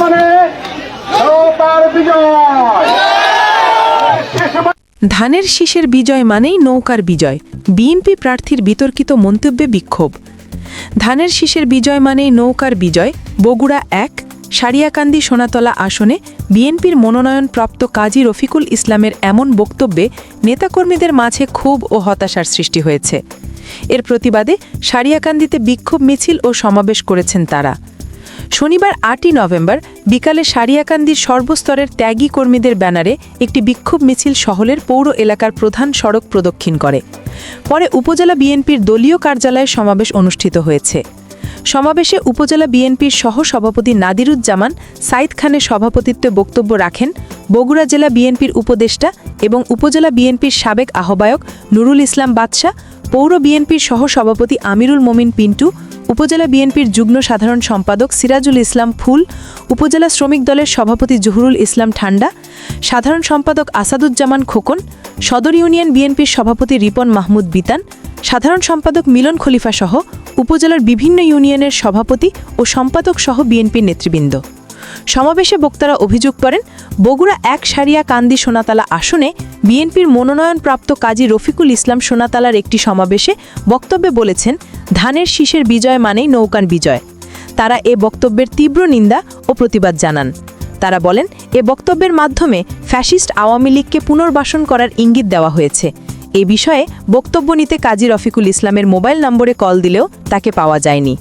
মানে ধানের শীষের বিজয় মানেই নৌকার বিজয়। বিএনপি প্রার্থীর বিতর্কিত মন্তব্যে বিক্ষোভ। ধানের শীষের বিজয় মানেই নৌকার বিজয়। বগুড়া এক, সারিয়াকান্দি সোনাতলা আসনে বিএনপির মনোনয়নপ্রাপ্ত কাজী রফিকুল ইসলামের এমন বক্তব্যে নেতাকর্মীদের মাঝে ক্ষোভ ও হতাশার সৃষ্টি হয়েছে। এর প্রতিবাদে সারিয়াকান্দিতে বিক্ষোভ মিছিল ও সমাবেশ করেছেন তারা। শনিবার আটই নভেম্বর বিকালে সারিয়াকান্দির সর্বস্তরের ত্যাগী কর্মীদের ব্যানারে একটি বিক্ষোভ মিছিল শহরের পৌর এলাকার প্রধান সড়ক প্রদক্ষিণ করে। পরে উপজেলা বিএনপির দলীয় কার্যালয়ে সমাবেশ অনুষ্ঠিত হয়েছে। সমাবেশে উপজেলা বিএনপির সহ সভাপতি নাদিরুজ্জামান, সাইদ খানের সভাপতিত্বে বক্তব্য রাখেন বগুড়া জেলা বিএনপির উপদেষ্টা এবং উপজেলা বিএনপির সাবেক আহ্বায়ক নুরুল ইসলাম বাদশাহ, পৌর বিএনপির সহ সভাপতি আমিরুল মোমিন পিন্টু উপজেলা বিএনপির যুগ্ম সাধারণ সম্পাদক সিরাজুল ইসলাম ফুল, উপজেলা শ্রমিক দলের সভাপতি জহুরুল ইসলাম ঠান্ডা, সাধারণ সম্পাদক আসাদুজ্জামান খোকন, সদর ইউনিয়ন বিএনপির সভাপতি রিপন মাহমুদ বিতান, সাধারণ সম্পাদক মিলন খলিফা সহ উপজেলার বিভিন্ন ইউনিয়নের সভাপতি ও সম্পাদক সহ বিএনপির নেতৃবৃন্দ। সমাবেশে বক্তারা অভিযোগ করেন, বগুড়া এক সারিয়া কান্দি সোনাতলা আসনে বিএনপির মনোনয়নপ্রাপ্ত কাজী রফিকুল ইসলাম সোনাতলার একটি সমাবেশে বক্তব্যে বলেছেন ধানের শীষের বিজয় মানেই নৌকান বিজয়। তারা এ বক্তব্যের তীব্র নিন্দা ও প্রতিবাদ জানান। তারা বলেন, এ বক্তব্যের মাধ্যমে ফ্যাসিস্ট আওয়ামী লীগকে পুনর্বাসন করার ইঙ্গিত দেওয়া হয়েছে। এ বিষয়ে বক্তব্য নিতে কাজী রফিকুল ইসলামের মোবাইল নম্বরে কল দিলেও তাকে পাওয়া যায়নি।